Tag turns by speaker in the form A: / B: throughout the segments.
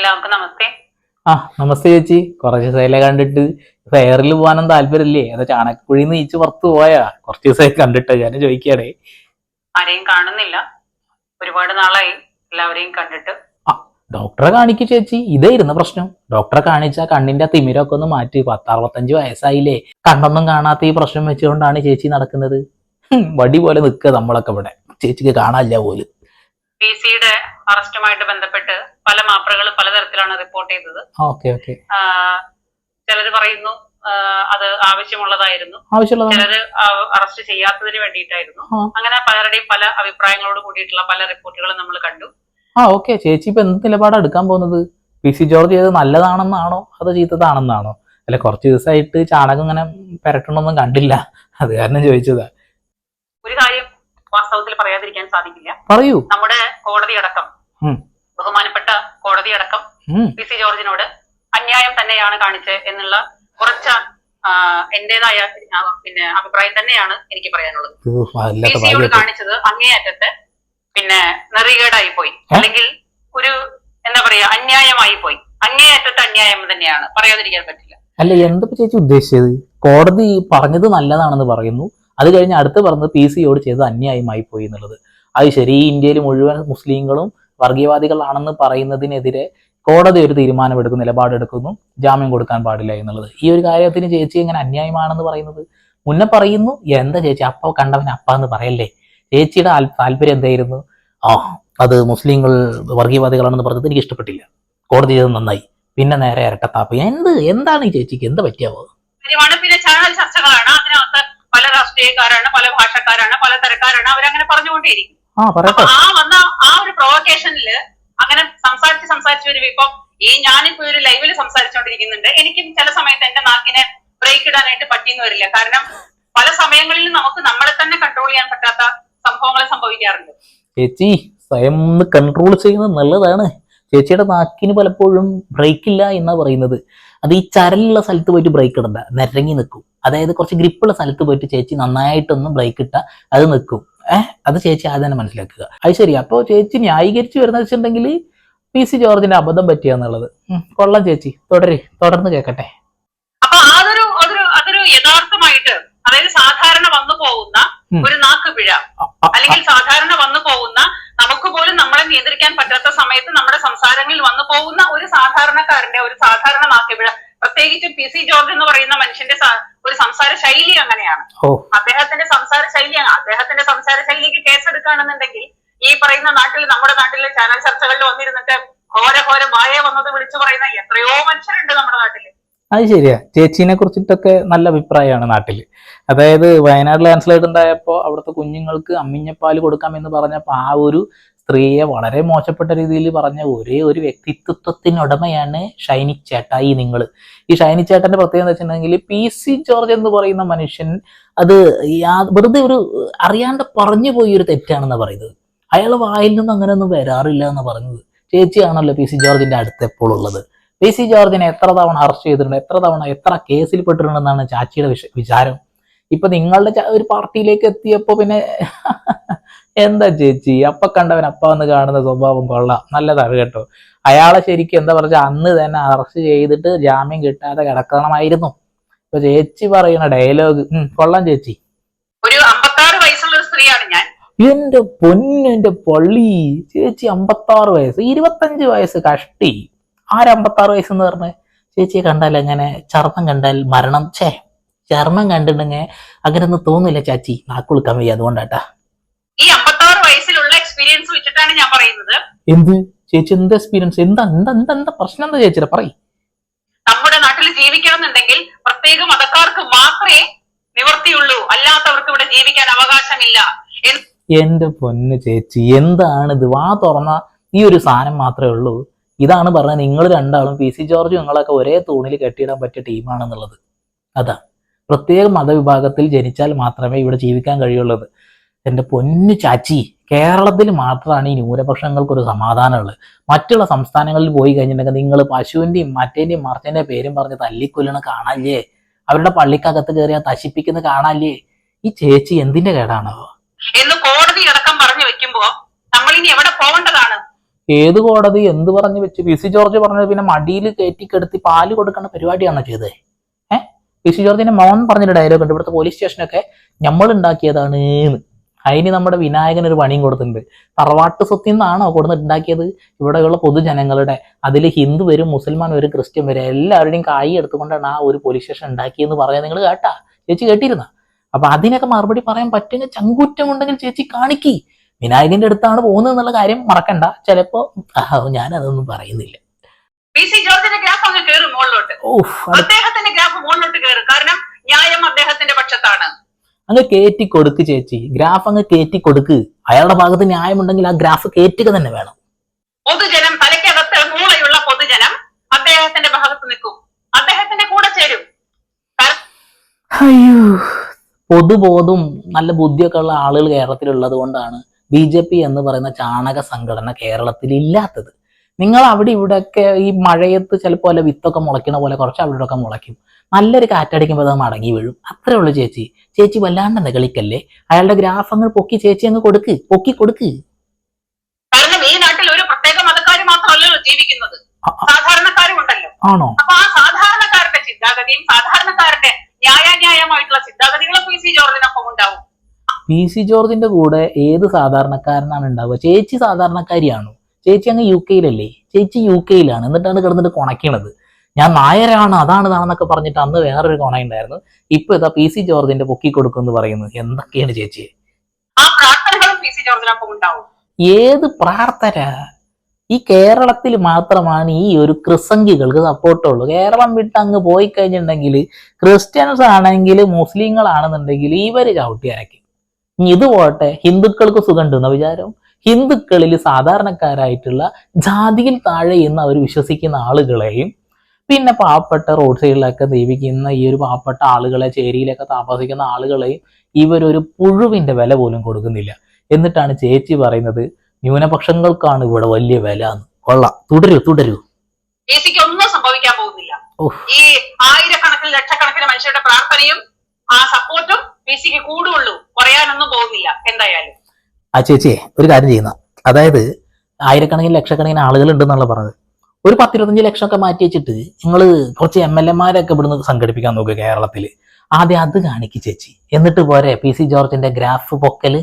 A: എല്ലാവർക്കും നമസ്തേ.
B: ആ നമസ്തേ ചേച്ചി. കുറച്ച് ദിവസമായില്ലേ കണ്ടിട്ട്. ഫെയറിൽ പോകാനും താല്പര്യമില്ലേ? അതോ ചാണക്കുഴി നീച്ച് പുറത്ത് പോയാ? കുറച്ച് ദിവസമായി കണ്ടിട്ട്? ഞാൻ ചോദിക്കാടേ
A: ആരെയും കാണുന്നില്ല. ഒരുപാട് നാളായി എല്ലാവരെയും കണ്ടിട്ട്.
B: ഡോക്ടറെ കാണിക്കു ചേച്ചി. ഇതായിരുന്നു പ്രശ്നം. ഡോക്ടറെ കാണിച്ചാൽ കണ്ണിന്റെ തിമിരൊക്കെ ഒന്ന് മാറ്റി. പത്ത് അറുപത്തഞ്ച് വയസ്സായില്ലേ? കണ്ണൊന്നും കാണാത്ത ഈ പ്രശ്നം വെച്ചുകൊണ്ടാണ് ചേച്ചി നടക്കുന്നത്. വടി പോലെ നിൽക്കുക നമ്മളൊക്കെ ഇവിടെ. ചേച്ചിക്ക് കാണാനില്ല പോലും.
A: അറസ്റ്റുമായിട്ട് ബന്ധപ്പെട്ട് പല മാപ്രകളും പലതരത്തിലാണ് റിപ്പോർട്ട് ചെയ്തത്. ചിലര് പറയുന്നു അത് ആവശ്യമുള്ളതായിരുന്നു. ചിലര് അറസ്റ്റ് ചെയ്യാത്തതിന് വേണ്ടിയിട്ടായിരുന്നു. അങ്ങനെ പലരുടെയും പല അഭിപ്രായങ്ങളോട് കൂടിയിട്ടുള്ള പല റിപ്പോർട്ടുകളും നമ്മൾ കണ്ടു.
B: ആ ഓക്കെ. ചേച്ചി ഇപ്പൊ എന്ത് നിലപാടാണ് എടുക്കാൻ പോകുന്നത്? പി സി ജോർജ് ചെയ്തത് നല്ലതാണെന്നാണോ? അതോ ചീത്തതാണെന്നാണോ? അല്ല കുറച്ച് ദിവസമായിട്ട് ചാണകം ഇങ്ങനെ പെരട്ടണമൊന്നും കണ്ടില്ല. അത് കാരണം ചോദിച്ചതാ.
A: ഒരു കാര്യം വാസ്തവത്തിൽ പറയാതിരിക്കാൻ സാധിക്കില്ല.
B: പറയൂ.
A: നമ്മുടെ കോടതി അടക്കം. ബഹുമാനപ്പെട്ട കോടതി അടക്കം പി സി ജോർജിനോട് അന്യായം തന്നെയാണ് കാണിച്ചത് എന്നുള്ള കുറച്ച് ആ, എന്റേതായ പിന്നെ അഭിപ്രായം തന്നെയാണ് എനിക്ക് പറയാനുള്ളത്. പി സിയോട് കാണിച്ചത് അങ്ങേയറ്റത്തെ പിന്നെ നെറികേടായി പോയി. അല്ലെങ്കിൽ ഒരു എന്താ പറയാ അന്യായമായി പോയി. അങ്ങേയറ്റത്തെ അന്യായം തന്നെയാണ്. പറയാതിരിക്കാൻ പറ്റില്ല.
B: അല്ല എന്താ ചേച്ചി ഉദ്ദേശിച്ചത്? കോടതി പറഞ്ഞത് നല്ലതാണെന്ന് പറയുന്നു. അത് കഴിഞ്ഞ് അടുത്ത് പറഞ്ഞത് പി സിയോട് ചെയ്തത് അന്യായമായി പോയി എന്നുള്ളത്. അത് ശരി ഇന്ത്യയിൽ മുഴുവൻ മുസ്ലിങ്ങളും വർഗീയവാദികളാണെന്ന് പറയുന്നതിനെതിരെ കോടതി ഒരു തീരുമാനമെടുക്കും നിലപാടെടുക്കുന്നു. ജാമ്യം കൊടുക്കാൻ പാടില്ല എന്നുള്ളത്. ഈ ഒരു കാര്യത്തിന് ചേച്ചി എങ്ങനെ അന്യായമാണെന്ന് പറയുന്നത്? മുന്നേ പറയുന്നു എന്താ ചേച്ചി? അപ്പ കണ്ടവൻ അപ്പ എന്ന് പറയല്ലേ? ചേച്ചിയുടെ താല്പര്യം എന്തായിരുന്നു? ആ അത് മുസ്ലിങ്ങൾ വർഗീയവാദികളാണെന്ന് പറഞ്ഞത് എനിക്ക് ഇഷ്ടപ്പെട്ടില്ല. കോടതി ചെയ്തത് നന്നായി. പിന്നെ നേരെ ഇരട്ടത്താപ്പ്. എന്ത്? എന്താണ് ഈ ചേച്ചിക്ക്? എന്താ പറ്റിയാവോ?
A: പിന്നെ ചാനൽ ചർച്ചകളാണ്. അതിനകത്ത് പല രാഷ്ട്രീയക്കാരാണ് പല ഭാഷക്കാരാണ് പല തരക്കാരാണ്. അവരങ്ങനെ പറഞ്ഞുകൊണ്ടേയിരിക്കും.
B: ആ പറയട്ടെ.
A: ആ വന്ന ആ ഒരു പ്രൊവക്കേഷനിൽ അങ്ങനെ സംസാരിച്ച് സംസാരിച്ച് വരുമ്പോ ഇപ്പൊ ഈ ഞാനിപ്പോ ഒരു ലൈവിൽ സംസാരിച്ചുകൊണ്ടിരിക്കുന്നുണ്ട് എനിക്ക് ചില സമയത്ത് എന്റെ നാക്കിനെ ബ്രേക്ക് ഇടാനായിട്ട് പറ്റിയെന്ന് വരില്ല. കാരണം പല സമയങ്ങളിലും നമുക്ക് നമ്മളെ തന്നെ കൺട്രോൾ ചെയ്യാൻ പറ്റാത്ത സംഭവങ്ങൾ സംഭവിക്കാറുണ്ട്.
B: ചേച്ചി സ്വയം ഒന്ന് കൺട്രോൾ ചെയ്യുന്നത് നല്ലതാണ്. ചേച്ചിയുടെ നാക്കിന് പലപ്പോഴും ബ്രേക്ക് ഇല്ല എന്നാ പറയുന്നത്. അത് ഈ ചരലുള്ള സ്ഥലത്ത് പോയിട്ട് ബ്രേക്ക് ഇടണ്ട. നിരങ്ങി നിൽക്കും. അതായത് കുറച്ച് ഗ്രിപ്പുള്ള സ്ഥലത്ത് പോയിട്ട് ചേച്ചി നന്നായിട്ടൊന്ന് ബ്രേക്ക് ഇട്ട അത് നിൽക്കും. ഏഹ് അത് ചേച്ചി ആദ്യം തന്നെ മനസ്സിലാക്കുക. അത് ശരി അപ്പോൾ ചേച്ചി ന്യായീകരിച്ച് വരുന്ന വെച്ചിട്ടുണ്ടെങ്കിൽ പി സി ജോർജിന്റെ അബദ്ധം പറ്റിയാന്നുള്ളത് കൊള്ളാം ചേച്ചി. തുടരെ. തുടർന്ന് കേക്കട്ടെ.
A: അപ്പൊ അതൊരു അതൊരു അതൊരു യഥാർത്ഥമായിട്ട് അതായത് സാധാരണ വന്നു പോകുന്ന ഒരു നാക്ക് പിഴ അല്ലെങ്കിൽ സാധാരണ വന്നു പോകുന്ന നമുക്ക് പോലും നമ്മളെ നിയന്ത്രിക്കാൻ പറ്റാത്ത സമയത്ത് നമ്മുടെ സംസാരങ്ങളിൽ വന്നു പോകുന്ന ഒരു സാധാരണക്കാരന്റെ ഒരു സാധാരണ നാക്കുപിഴ. പ്രത്യേകിച്ചും പി സി ജോർജ് എന്ന് പറയുന്ന മനുഷ്യന്റെ ഒരു സംസാര ശൈലി അങ്ങനെയാണ്. അദ്ദേഹത്തിന്റെ സംസാര ശൈലി അദ്ദേഹത്തിന്റെ സംസാര ശൈലിക്ക് കേസെടുക്കുകയാണെന്നുണ്ടെങ്കിൽ ഈ പറയുന്ന നാട്ടിൽ നമ്മുടെ നാട്ടിലെ ചാനൽ ചർച്ചകളിൽ വന്നിരുന്നിട്ട് ഘോര ഘോര വായ വന്നത് വിളിച്ചു പറയുന്ന എത്രയോ മനുഷ്യരുണ്ട് നമ്മുടെ നാട്ടിൽ.
B: അത് ശരിയാ. ചേച്ചീനെ കുറിച്ചിട്ടൊക്കെ നല്ല അഭിപ്രായമാണ് നാട്ടിൽ അതായത് വയനാട് ലാൻഡ് സ്ലൈഡ് ഉണ്ടായപ്പോൾ അവിടുത്തെ കുഞ്ഞുങ്ങൾക്ക് അമ്മിഞ്ഞപ്പാൽ കൊടുക്കാം എന്ന് പറഞ്ഞപ്പോൾ ആ ഒരു സ്ത്രീയെ വളരെ മോശപ്പെട്ട രീതിയിൽ പറഞ്ഞ ഒരേ ഒരു വ്യക്തിത്വത്തിനുടമയാണ് ഷൈനി ചേട്ടായി നിങ്ങൾ ഈ ഷൈനി ചേട്ടന്റെ പ്രത്യേകത എന്ന് വെച്ചിട്ടുണ്ടെങ്കിൽ പി സി ജോർജ് എന്ന് പറയുന്ന മനുഷ്യൻ അത് വെറുതെ ഒരു അറിയാണ്ട് പറഞ്ഞു പോയി ഒരു തെറ്റാണെന്ന് പറയുന്നത്. അയാൾ വായിൽ നിന്ന് അങ്ങനെയൊന്നും വരാറില്ല എന്ന് പറഞ്ഞത്. ചേച്ചിയാണല്ലോ പി സി ജോർജിന്റെ അടുത്ത് എപ്പോൾ ഉള്ളത്. പി സി ജോർജിനെ എത്ര തവണ അറസ്റ്റ് ചെയ്തിട്ടുണ്ട് എത്ര തവണ എത്ര കേസിൽ പെട്ടിട്ടുണ്ടെന്നാണ് ചാച്ചിയുടെ വിചാരം? ഇപ്പൊ നിങ്ങളുടെ ഒരു പാർട്ടിയിലേക്ക് എത്തിയപ്പോ പിന്നെ എന്താ ചേച്ചി? അപ്പ കണ്ടവൻ അപ്പ വന്ന് കാണുന്ന സ്വഭാവം കൊള്ളാം. നല്ലതാണ് കേട്ടോ. അയാളെ ശരിക്കും എന്താ പറഞ്ഞ അന്ന് തന്നെ അറസ്റ്റ് ചെയ്തിട്ട് ജാമ്യം കിട്ടാതെ കിടക്കണമായിരുന്നു. ഇപ്പൊ ചേച്ചി പറയുന്ന ഡയലോഗ് കൊള്ളാം ചേച്ചി.
A: ഒരു അമ്പത്താറ് വയസ്സുള്ള ഒരു സ്ത്രീയാണ് ഞാൻ.
B: എന്റെ പൊന്നിന്റെ പള്ളി. ചേച്ചി അമ്പത്താറ് വയസ്സ് ഇരുപത്തഞ്ച് വയസ്സ് കഷ്ടി. ആരമ്പത്താറ് വയസ്സ് എന്ന് പറഞ്ഞ്? ചേച്ചിയെ കണ്ടാൽ എങ്ങനെ? ചർമ്മം കണ്ടാൽ മരണം. ഛേ. ചർമ്മം കണ്ടിട്ടുണ്ടെങ്കിൽ അങ്ങനെ ഒന്നും തോന്നില്ല ചാച്ചി നാക്കുളുക്കാൻ വയ്യ അതുകൊണ്ടാട്ടാ.
A: ഈ അമ്പത്താറ് വയസ്സിലുള്ള എക്സ്പീരിയൻസ് വെച്ചിട്ടാണ് ഞാൻ പറയുന്നത്.
B: എന്ത്? ചേച്ചി എന്ത് എക്സ്പീരിയൻസ് എന്താ എന്താ എന്താ എന്താ പ്രശ്നം എന്താ ചേച്ചി പറയ്.
A: നമ്മുടെ നാട്ടിൽ ജീവിക്കണം എന്നുണ്ടെങ്കിൽ പ്രത്യേക മതക്കാർക്ക് മാത്രമേ നിവർത്തിയുള്ളൂ. അല്ലാത്തവർക്ക് ഇവിടെ ജീവിക്കാൻ അവകാശമില്ല.
B: എന്റെ പൊന്ന് ചേച്ചി എന്താണ് ഇത് വാ തുറന്ന ഈ ഒരു സാധനം മാത്രമേ ഉള്ളൂ. ഇതാണ് പറഞ്ഞത്. നിങ്ങൾ രണ്ടാളും പി സി ജോർജും നിങ്ങളൊക്കെ ഒരേ തൂണിൽ കെട്ടിയിടാൻ പറ്റിയ ടീമാണെന്നുള്ളത്. അതാ. പ്രത്യേക മതവിഭാഗത്തിൽ ജനിച്ചാൽ മാത്രമേ ഇവിടെ ജീവിക്കാൻ കഴിയുള്ളത് എന്റെ പൊന്നു ചാച്ചി കേരളത്തിൽ മാത്രമാണ് ഈ ന്യൂനപക്ഷങ്ങൾക്കൊരു സമാധാനമുള്ളത്. മറ്റുള്ള സംസ്ഥാനങ്ങളിൽ പോയി കഴിഞ്ഞിട്ടുണ്ടെങ്കിൽ നിങ്ങൾ പശുവിന്റെയും മറ്റേന്റെയും മറച്ചേന്റെ പേരും പറഞ്ഞ് തല്ലിക്കൊല്ലണ കാണാല്ലേ? അവരുടെ പള്ളിക്കകത്ത് കയറിയാൽ തശിപ്പിക്കുന്ന കാണാല്ലേ? ഈ ചേച്ചി എന്തിന്റെ കേടാണോ?
A: എന്ന് കോടതി അടക്കം പറഞ്ഞു വെക്കുമ്പോ നമ്മൾ ഇനി എവിടെ പോകേണ്ടതാണ്?
B: ഏത് കോടതി എന്ത് പറഞ്ഞു വെച്ച്? പി സി ജോർജ് പറഞ്ഞത് പിന്നെ മടിയിൽ കയറ്റി കെടുത്തി പാൽ കൊടുക്കുന്ന പരിപാടിയാണോ ചെയ്തത് ഏഹ് പി സി ജോർജിന്റെ മോൻ പറഞ്ഞൊരു ഡയലോഗ് ഉണ്ട്. ഇവിടുത്തെ പോലീസ് സ്റ്റേഷനൊക്കെ നമ്മൾ ഉണ്ടാക്കിയതാണ് അതിന് നമ്മുടെ വിനായകൻ ഒരു പണിയും കൊടുത്തിട്ടുണ്ട്. തറവാട്ട് സ്വത്തിൽ നിന്നാണോ കൊടുത്തിട്ട് ഉണ്ടാക്കിയത് ഇവിടെയുള്ള പൊതുജനങ്ങളുടെ അതിൽ ഹിന്ദു വരും മുസൽമാൻ വരും ക്രിസ്ത്യൻ വരും എല്ലാവരുടെയും കായി എടുത്തുകൊണ്ടാണ് ആ ഒരു പോലീസ് സ്റ്റേഷൻ ഉണ്ടാക്കിയെന്ന് പറയുന്നത് നിങ്ങൾ കേട്ടാ? ചേച്ചി കേട്ടിരുന്ന? അപ്പൊ അതിനൊക്കെ മറുപടി പറയാൻ പറ്റുന്ന ചങ്കൂറ്റമുണ്ടെങ്കിൽ ചേച്ചി കാണിക്കി. വിനായകന്റെ അടുത്താണ് പോകുന്നത് എന്നുള്ള കാര്യം മറക്കണ്ട. ചിലപ്പോ ഞാൻ അതൊന്നും പറയുന്നില്ല.
A: ഗ്രാഫ് കയറും മുകളിലോട്ട്. അദ്ദേഹത്തിന്റെ ഗ്രാഫ് മുകളിലോട്ട് കയറും കാരണം ന്യായം അദ്ദേഹത്തിന്റെ പക്ഷത്താണ്.
B: അങ്ങ് കയറ്റി കൊടുക്ക് ചേച്ചി. ഗ്രാഫ് അങ്ങ് കയറ്റി കൊടുക്ക്. അയാളുടെ ഭാഗത്ത് ന്യായമുണ്ടെങ്കിൽ ആ ഗ്രാഫ് കയറ്റുക തന്നെ വേണം.
A: പൊതുജനം തലയ്ക്കകത്ത് മൂളയുള്ള പൊതുജനം അദ്ദേഹത്തിന്റെ ഭാഗത്ത് നിൽക്കും. അദ്ദേഹത്തിന്റെ കൂടെ ചേരും.
B: അയ്യോ. പൊതുബോധവും നല്ല ബുദ്ധിയൊക്കെ ഉള്ള ആളുകൾ കേരളത്തിലുള്ളത് കൊണ്ടാണ് ബി ജെ പി എന്ന് പറയുന്ന ചാണക സംഘടന കേരളത്തിൽ ഇല്ലാത്തത് നിങ്ങൾ അവിടെ ഇവിടെയൊക്കെ ഈ മഴയത്ത് ചിലപ്പോൾ വല്ല വിത്തൊക്കെ മുളയ്ക്കണ പോലെ കുറച്ച് അവിടെ ഒക്കെ മുളയ്ക്കും. നല്ലൊരു കാറ്റടിക്കുമ്പോൾ അത് മടങ്ങി വീഴും. അത്രേ ഉള്ളൂ ചേച്ചി. ചേച്ചി വല്ലാണ്ട് നികളിക്കല്ലേ അയാളുടെ ഗ്രാഫങ്ങൾ പൊക്കി ചേച്ചി അങ്ങ് കൊടുക്ക്. പൊക്കി കൊടുക്ക്.
A: കാരണം ഈ നാട്ടിൽ ഒരു പ്രത്യേക മതക്കാർ മാത്രമല്ലല്ലോ ജീവിക്കുന്നത്.
B: ആ, ആ,
A: സാധാരണക്കാരും ഉണ്ടല്ലോ
B: ആണോ?
A: അപ്പൊ ആ സാധാരണക്കാരുടെ ചിന്താഗതിയും സാധാരണക്കാരുടെ ന്യായാന്യായമായിട്ടുള്ള ചിന്താഗതികളും പി സി ജോർജിനൊപ്പം ഉണ്ടാവും.
B: പി സി ജോർജിന്റെ കൂടെ ഏത് സാധാരണക്കാരനാണ് ഉണ്ടാവുക? ചേച്ചി സാധാരണക്കാരിയാണോ? ചേച്ചി അങ്ങ് യു കെയിലല്ലേ? ചേച്ചി യു കെയിലാണ്. എന്നിട്ടാണ് കിടന്നിട്ട് കൊണക്കണത്. ഞാൻ നായരാണ് അതാണ് ഇതാണെന്നൊക്കെ പറഞ്ഞിട്ട് അന്ന് വേറൊരു കൊണ ഉണ്ടായിരുന്നു ഇപ്പൊ ഇതാ പി സി ജോർജിന്റെ പൊക്കി കൊടുക്കും എന്ന് പറയുന്നു. എന്തൊക്കെയാണ് ചേച്ചി ഏത് പ്രാർത്ഥന? ഈ കേരളത്തിൽ മാത്രമാണ് ഈ ഒരു ക്രിസംഗികൾക്ക് സപ്പോർട്ടുള്ളൂ കേരളം വിട്ട് അങ്ങ് പോയി കഴിഞ്ഞിട്ടുണ്ടെങ്കിൽ ക്രിസ്ത്യൻസ് ആണെങ്കിൽ മുസ്ലിങ്ങളാണെന്നുണ്ടെങ്കിൽ ഇവർ ചവിട്ടി അരക്കും ഇത് പോട്ടെ. ഹിന്ദുക്കൾക്ക് സുഖം ഉണ്ടെന്ന വിചാരം? ഹിന്ദുക്കളിൽ സാധാരണക്കാരായിട്ടുള്ള ജാതിയിൽ താഴെ എന്ന് അവർ വിശ്വസിക്കുന്ന ആളുകളെയും പിന്നെ പാവപ്പെട്ട റോഡ് സൈഡിലൊക്കെ ദീപിക്കുന്ന ഈ ഒരു പാവപ്പെട്ട ആളുകളെ ചേരിയിലൊക്കെ താമസിക്കുന്ന ആളുകളെയും ഇവരൊരു പുഴുവിന്റെ വില പോലും കൊടുക്കുന്നില്ല. എന്നിട്ടാണ് ചേച്ചി പറയുന്നത് ന്യൂനപക്ഷങ്ങൾക്കാണ് ഇവിടെ വലിയ വില എന്ന്. കൊള്ളാം. തുടരൂ തുടരൂ.
A: ഒന്നും സംഭവിക്കാൻ പോകുന്നില്ല. ഈ ആയിരക്കണക്കിന് ലക്ഷക്കണക്കിന് മനുഷ്യരുടെ പ്രാർത്ഥനയും ആ സപ്പോർട്ടും സിക്ക് കൂടുള്ളൂ. കുറയാനൊന്നും പോകുന്നില്ല. എന്തായാലും.
B: ആ ചേച്ചിയെ ഒരു കാര്യം ചെയ്യുന്ന. അതായത് ആയിരക്കണക്കിന് ലക്ഷക്കണക്കിന് ആളുകൾ ഉണ്ടെന്നുള്ള പറഞ്ഞത്. ഒരു പത്തിരുപത്തഞ്ച് ലക്ഷം ഒക്കെ മാറ്റി വെച്ചിട്ട് നിങ്ങൾ കുറച്ച് എം എൽ എമാരൊക്കെ ഇവിടുന്ന് സംഘടിപ്പിക്കാൻ നോക്കുക കേരളത്തിൽ ആദ്യം അത് കാണിക്ക് ചേച്ചി. എന്നിട്ട് പോരെ പി സി ജോർജിന്റെ ഗ്രാഫ് പൊക്കൽ.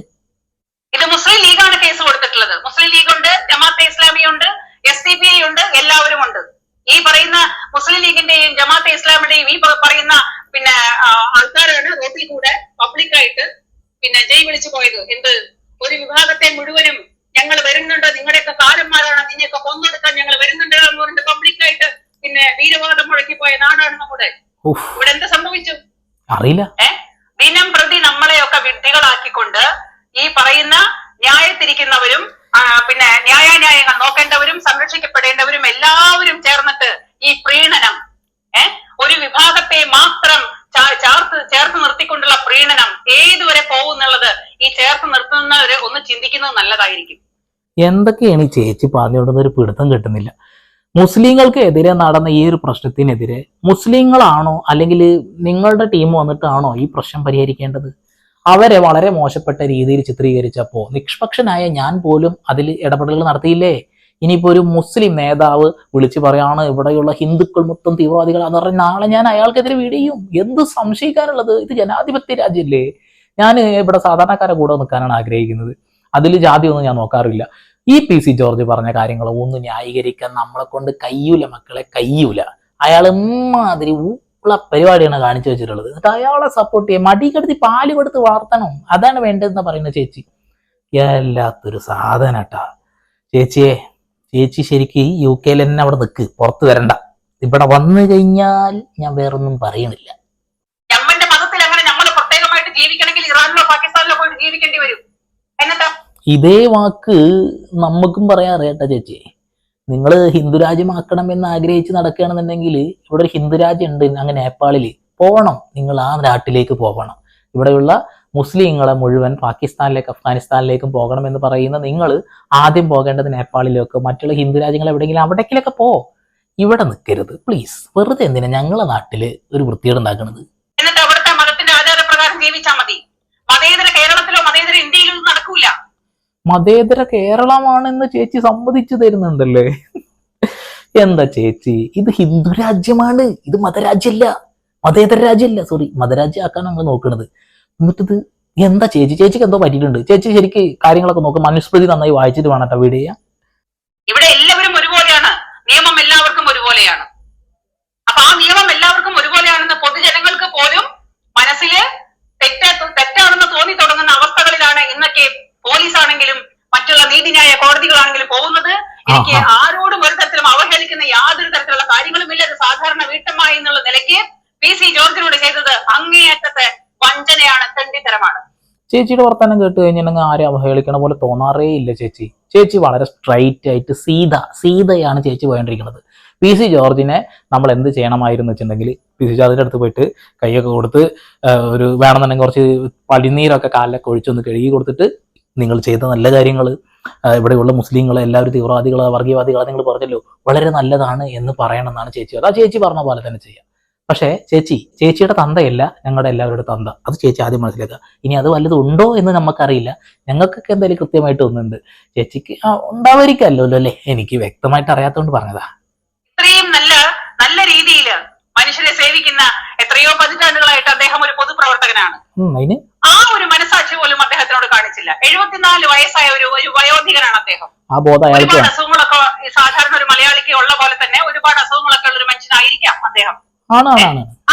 A: ഇത് മുസ്ലിം ലീഗാണ് കേസ് കൊടുത്തിട്ടുള്ളത്. മുസ്ലിം ലീഗ് ഉണ്ട് ജമാഅത്തെ ഇസ്ലാമി ഉണ്ട് എസ് ഡി പി ഐ ഉണ്ട് എല്ലാവരും ഉണ്ട് ഈ പറയുന്ന മുസ്ലിം ലീഗിന്റെയും ജമാഅത്തെ ഇസ്ലാമിന്റെയും ഈ പറയുന്ന പിന്നെ ആൾക്കാരാണ് റോട്ടിൽ കൂടെ പബ്ലിക്കായിട്ട് പിന്നെ ജയ് വിളിച്ചു പോയത്. എന്ത്? ഒരു വിഭാഗത്തെ മുഴുവനും ഞങ്ങൾ വരുന്നുണ്ട്. നിങ്ങളുടെയൊക്കെ കാലന്മാരാണ്. നിന്നെയൊക്കെ കൊന്നെടുക്കാൻ ഞങ്ങൾ വരുന്നുണ്ട്. എന്ന് പറഞ്ഞിട്ട് പബ്ലിക്കായിട്ട് പിന്നെ വീരവാദം മുഴക്കി പോയ നാടാണ് നമ്മുടെ. ഇവിടെ എന്ത് സംഭവിച്ചു?
B: അറിയില്ല.
A: ദിനം പ്രതി നമ്മളെയൊക്കെ വിഡ്ഢികളാക്കിക്കൊണ്ട് ഈ പറയുന്ന ന്യായത്തിരിക്കുന്നവരും പിന്നെ ന്യായാന്യായങ്ങൾ നോക്കേണ്ടവരും സംരക്ഷിക്കപ്പെടേണ്ടവരും എല്ലാവരും ചേർന്നിട്ട് ഈ പ്രീണനം ഏ ഒരു വിഭാഗത്തെ മാത്രം ചാ- ചേർത്ത് ചേർത്ത് നിർത്തിക്കൊണ്ടുള്ള പ്രീണനം ഏതുവരെ പോകുന്നുള്ളത് ഈ ചേർത്ത് നിർത്തുന്നവര് ഒന്ന് ചിന്തിക്കുന്നത് നല്ലതായിരിക്കും.
B: എന്തൊക്കെയാണ് ഈ ചേച്ചി പറഞ്ഞുകൊണ്ടുന്ന ഒരു പിടുത്തം കിട്ടുന്നില്ല. മുസ്ലിങ്ങൾക്ക് എതിരെ നടന്ന ഈ ഒരു പ്രശ്നത്തിനെതിരെ മുസ്ലിങ്ങളാണോ അല്ലെങ്കിൽ നിങ്ങളുടെ ടീം വന്നിട്ടാണോ ഈ പ്രശ്നം പരിഹരിക്കേണ്ടത്? അവരെ വളരെ മോശപ്പെട്ട രീതിയിൽ ചിത്രീകരിച്ചപ്പോൾ നിഷ്പക്ഷനായ ഞാൻ പോലും അതിൽ ഇടപെടലുകൾ നടത്തിയില്ലേ? ഇനിയിപ്പോ ഒരു മുസ്ലിം നേതാവ് വിളിച്ചു പറയാണ് ഇവിടെയുള്ള ഹിന്ദുക്കൾ മൊത്തം തീവ്രവാദികൾ അതെന്ന് പറഞ്ഞാൽ നാളെ ഞാൻ അയാൾക്കെതിരെ വീടിയും എന്ത് സംശയിക്കാനുള്ളത്? ഇത് ജനാധിപത്യ രാജ്യമല്ലേ ഞാൻ ഇവിടെ സാധാരണക്കാരെ കൂടെ നിൽക്കാനാണ് ആഗ്രഹിക്കുന്നത്. അതിൽ ജാതി ഒന്നും ഞാൻ നോക്കാറില്ല. ഈ പി സി ജോർജ് പറഞ്ഞ കാര്യങ്ങൾ ഒന്ന് ന്യായീകരിക്കാൻ നമ്മളെ കൊണ്ട് കയ്യൂല മക്കളെ കയ്യൂല അയാൾ എമ്മാതിരി ഉള്ള പരിപാടിയാണ് കാണിച്ചു വെച്ചിട്ടുള്ളത്. എന്നിട്ട് അയാളെ സപ്പോർട്ട് ചെയ്യാം മടി കെടുത്തി പാൽ കൊടുത്ത് വളർത്തണം. അതാണ് വേണ്ടതെന്ന് പറയുന്ന ചേച്ചി. എല്ലാത്തൊരു സാധനട്ടാ ചേച്ചിയെ ചേച്ചി ശരിക്ക് യു കെയിൽ തന്നെ അവിടെ നിൽക്ക് പുറത്ത് വരണ്ട. ഇവിടെ വന്നു കഴിഞ്ഞാൽ ഞാൻ വേറൊന്നും പറയണില്ല.
A: ജീവിക്കേണ്ടി വരും.
B: ഇതേ വാക്ക് നമുക്കും പറയാൻ അറിയട്ടെ ചേച്ചി. നിങ്ങൾ ഹിന്ദുരാജ്യമാക്കണം എന്ന് ആഗ്രഹിച്ച് നടക്കുകയാണെന്നുണ്ടെങ്കിൽ ഇവിടെ ഒരു ഹിന്ദുരാജ്യം ഉണ്ട് അങ്ങ് നേപ്പാളിൽ. പോകണം നിങ്ങൾ ആ നാട്ടിലേക്ക് പോകണം ഇവിടെയുള്ള മുസ്ലിങ്ങളെ മുഴുവൻ പാകിസ്ഥാനിലേക്ക് അഫ്ഗാനിസ്ഥാനിലേക്കും പോകണം എന്ന് പറയുന്ന നിങ്ങൾ ആദ്യം പോകേണ്ടത് നേപ്പാളിലേക്കോ. മറ്റുള്ള ഹിന്ദു രാജ്യങ്ങൾ എവിടെയെങ്കിലും അവിടേക്കിലൊക്കെ പോ. ഇവിടെ നിൽക്കരുത്. പ്ലീസ് വെറുതെ എന്തിനാ ഞങ്ങളെ നാട്ടിൽ ഒരു വൃത്തികേട് ഉണ്ടാക്കണത്?
A: മതേതര
B: കേരളമാണെന്ന് ചേച്ചി സമ്മതിച്ചു തരുന്നുണ്ടല്ലേ? എന്താ ചേച്ചി? ഇത് ഹിന്ദു രാജ്യമാണ്. ഇത് മതരാജ്യമല്ല മതേതര രാജ്യമല്ല സോറി മതരാജ്യമാക്കാൻ നമ്മൾ നോക്കുന്നത് എന്നിട്ടിത് എന്താ ചേച്ചി? ചേച്ചിക്ക് എന്തോ പറ്റിയിട്ടുണ്ട്. ചേച്ചി ശരിക്ക് കാര്യങ്ങളൊക്കെ നോക്കും. മനുസ്മൃതി നന്നായി വായിച്ചിട്ട് വേണം കേട്ടോ വീഡിയോ.
A: ഇവിടെ എല്ലാവരും ഒരുപോലെയാണ്. നിയമം എല്ലാവർക്കും ഒരുപോലെയാണ്. അപ്പൊ ആ നിയമം എല്ലാവർക്കും എനിക്ക്. ആരോടും ഒരു തരത്തിലും അവഹേളിക്കുന്ന യാതൊരു തരത്തിലുള്ള കാര്യങ്ങളുമില്ല ഒരു സാധാരണ വീട്ടമ്മ എന്നുള്ള നിലയ്ക്ക് പി സി ജോർജിനോട് ചെയ്തത് അങ്ങേയറ്റത്തെ വഞ്ചനയാണ് തെണ്ടിത്തരമാണ്.
B: ചേച്ചിയുടെ വർത്തമാനം കേട്ട് കഴിഞ്ഞിട്ടുണ്ടെങ്കിൽ ആരും അവഹേളിക്കണ പോലെ തോന്നാറേ ഇല്ല ചേച്ചി. ചേച്ചി വളരെ സ്ട്രൈറ്റ് ആയിട്ട് സീത സീതയാണ് ചേച്ചി പോയിക്കൊണ്ടിരിക്കുന്നത് പി സി ജോർജിനെ നമ്മൾ എന്ത് ചെയ്യണമായിരുന്നു വെച്ചിട്ടുണ്ടെങ്കിൽ പി സി ജോർജിന്റെ അടുത്ത് പോയിട്ട് കൈയൊക്കെ കൊടുത്ത് ഒരു വേണമെന്നുണ്ടെങ്കിൽ കുറച്ച് പടിനീരൊക്കെ കാലിലൊക്കെ ഒഴിച്ചൊന്ന് കഴുകി കൊടുത്തിട്ട് നിങ്ങൾ ചെയ്ത നല്ല കാര്യങ്ങൾ ഇവിടെയുള്ള മുസ്ലിങ്ങളെ എല്ലാവരും തീവ്രവാദികൾ വർഗീയവാദികൾ നിങ്ങൾ പറഞ്ഞല്ലോ വളരെ നല്ലതാണ് എന്ന് പറയണമെന്നാണ് ചേച്ചി അത് ആ ചേച്ചി പറഞ്ഞ പോലെ തന്നെ ചെയ്യാം. പക്ഷേ ചേച്ചി ചേച്ചിയുടെ തന്തയല്ല ഞങ്ങളുടെ എല്ലാവരുടെ തന്ത. അത് ചേച്ചി ആദ്യം മനസ്സിലാക്കുക. ഇനി അത് വല്ലതും ഉണ്ടോ എന്ന് നമുക്കറിയില്ല. ഞങ്ങൾക്കൊക്കെ എന്തായാലും കൃത്യമായിട്ട് ഒന്നുണ്ട് ചേച്ചിക്ക് ഉണ്ടാവായിരിക്കല്ലോ അല്ലേ? എനിക്ക് വ്യക്തമായിട്ട് അറിയാത്തതുകൊണ്ട് പറഞ്ഞതാ.
A: ഇത്രയും നല്ല നല്ല രീതിയിൽ മനുഷ്യരെ സേവിക്കുന്ന എത്രയോ പതിറ്റാണ്ടുകളായിട്ട് അദ്ദേഹം ഒരു പൊതുപ്രവർത്തകനാണ്. ആ ഒരു മനസ്സാക്ഷി പോലും കാണിച്ചില്ല എഴുപത്തിനാല് വയസ്സായ ഒരു ഒരു വയോധികനാണ് അദ്ദേഹം.
B: ആ ബോധം
A: ഒരുപാട് അസുഖങ്ങളൊക്കെ സാധാരണ ഒരു മലയാളിക്ക് ഉള്ള പോലെ തന്നെ ഒരുപാട് അസുഖങ്ങളൊക്കെ ഉള്ള ഒരു മനുഷ്യനായിരിക്കാം അദ്ദേഹം.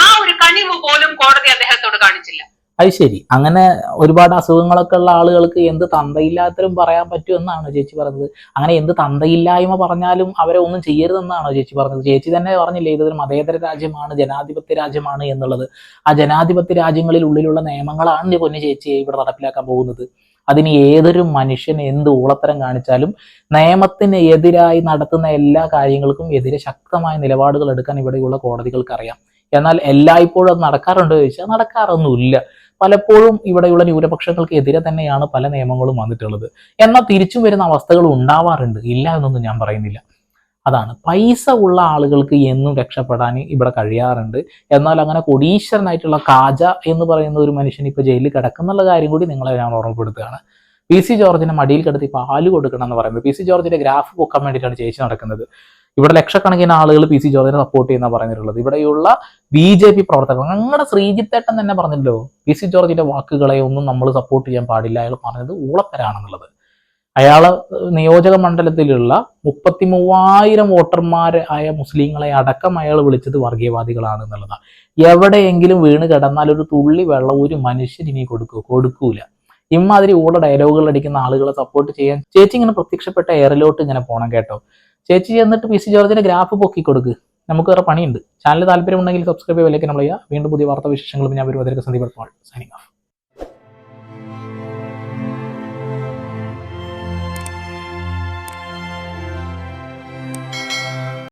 A: ആ ഒരു കനിവ് പോലും കോടതി അദ്ദേഹത്തോട് കാണിച്ചില്ല.
B: അത് ശരി. അങ്ങനെ ഒരുപാട് അസുഖങ്ങളൊക്കെ ഉള്ള ആളുകൾക്ക് എന്ത് തന്തയില്ലാത്തരും പറയാൻ പറ്റും എന്നാണോ ചേച്ചി പറഞ്ഞത്? അങ്ങനെ എന്ത് തന്തയില്ലായ്മ പറഞ്ഞാലും അവരെ ഒന്നും ചെയ്യരുതെന്നാണോ ചേച്ചി പറഞ്ഞത്? ചേച്ചി തന്നെ പറഞ്ഞില്ലേ ഇതൊരു മതേതര രാജ്യമാണ് ജനാധിപത്യ രാജ്യമാണ് എന്നുള്ളത്. ആ ജനാധിപത്യ രാജ്യങ്ങളിൽ ഉള്ളിലുള്ള നിയമങ്ങളാണ് പൊന്നു ചേച്ചി ഇവിടെ നടപ്പിലാക്കാൻ പോകുന്നത്. അതിന് ഏതൊരു മനുഷ്യൻ എന്ത് ഊളത്തരം കാണിച്ചാലും നിയമത്തിന് എതിരായി നടത്തുന്ന എല്ലാ കാര്യങ്ങൾക്കും എതിരെ ശക്തമായ നിലപാടുകൾ എടുക്കാൻ ഇവിടെയുള്ള കോടതികൾക്ക് അറിയാം എന്നാൽ എല്ലായ്പ്പോഴും അത് നടക്കാറുണ്ടോ ചോദിച്ചാൽ നടക്കാറൊന്നുമില്ല. പലപ്പോഴും ഇവിടെയുള്ള ന്യൂനപക്ഷങ്ങൾക്ക് എതിരെ തന്നെയാണ് പല നിയമങ്ങളും വന്നിട്ടുള്ളത്. എന്നാൽ തിരിച്ചും വരുന്ന അവസ്ഥകൾ ഉണ്ടാവാറുണ്ട്. ഇല്ല എന്നൊന്നും ഞാൻ പറയുന്നില്ല. അതാണ്. പൈസ ഉള്ള ആളുകൾക്ക് എന്നും രക്ഷപ്പെടാൻ ഇവിടെ കഴിയാറുണ്ട്. എന്നാൽ അങ്ങനെ കൊടീശ്വരനായിട്ടുള്ള കാജ എന്ന് പറയുന്ന ഒരു മനുഷ്യൻ ഇപ്പൊ ജയിലിൽ കിടക്കുന്നുള്ള കാര്യം കൂടി നിങ്ങളെ ഞാൻ ഓർമ്മപ്പെടുത്തുകയാണ്. പി സി ജോർജിനെ മടിയിൽ കിടത്തി പാൽ കൊടുക്കണം എന്ന് പറയുന്നത്. പി സി ജോർജിന്റെ ഗ്രാഫ് പൊക്കാൻ വേണ്ടിയിട്ടാണ് ചേച്ചി നടക്കുന്നത്. ഇവിടെ ലക്ഷക്കണക്കിന് ആളുകൾ പി സി ജോർജിനെ സപ്പോർട്ട് ചെയ്യുന്ന പറഞ്ഞിട്ടുള്ളത്. ഇവിടെയുള്ള ബി ജെ പി പ്രവർത്തകർ ഞങ്ങളുടെ ശ്രീജിത്തേട്ടൻ തന്നെ പറഞ്ഞല്ലോ പി സി ജോർജിന്റെ വാക്കുകളെ ഒന്നും നമ്മൾ സപ്പോർട്ട് ചെയ്യാൻ പാടില്ല അയാൾ പറഞ്ഞത് ഊളത്തരാണെന്നുള്ളത് അയാളെ നിയോജക മണ്ഡലത്തിലുള്ള മുപ്പത്തി മൂവായിരം വോട്ടർമാർ ആയ മുസ്ലിങ്ങളെ അടക്കം അയാൾ വിളിച്ചത് വർഗീയവാദികളാണ് എന്നുള്ളതാണ് എവിടെയെങ്കിലും വീണ് കിടന്നാൽ ഒരു തുള്ളി വെള്ളം ഒരു മനുഷ്യൻ ഇനി കൊടുക്കൂ കൊടുക്കൂല. ഇമാതിരി ഊള ഡയലോഗുകൾ അടിക്കുന്ന ആളുകളെ സപ്പോർട്ട് ചെയ്യാൻ ചേച്ചി ഇങ്ങനെ പ്രത്യക്ഷപ്പെട്ട എയറിലോട്ട് ഇങ്ങനെ പോകണം കേട്ടോ. ചേച്ചി ചെന്നിട്ട് പി സി ജോർജിന്റെ ഗ്രാഫ് പൊക്കി കൊടുക്ക്. നമുക്ക് വേറെ പണിയുണ്ട്. ചാനൽ താല്പര്യമുണ്ടെങ്കിൽ സബ്സ്ക്രൈബ് ചെയ്യുക ചെയ്യുക. വീണ്ടും പുതിയ വാർത്താ വിശേഷങ്ങളും ഞാൻ വരുവതിലേക്ക് സന്ധിപ്പെടുത്തുമ്പോൾ സൈനിങ് ഓഫ്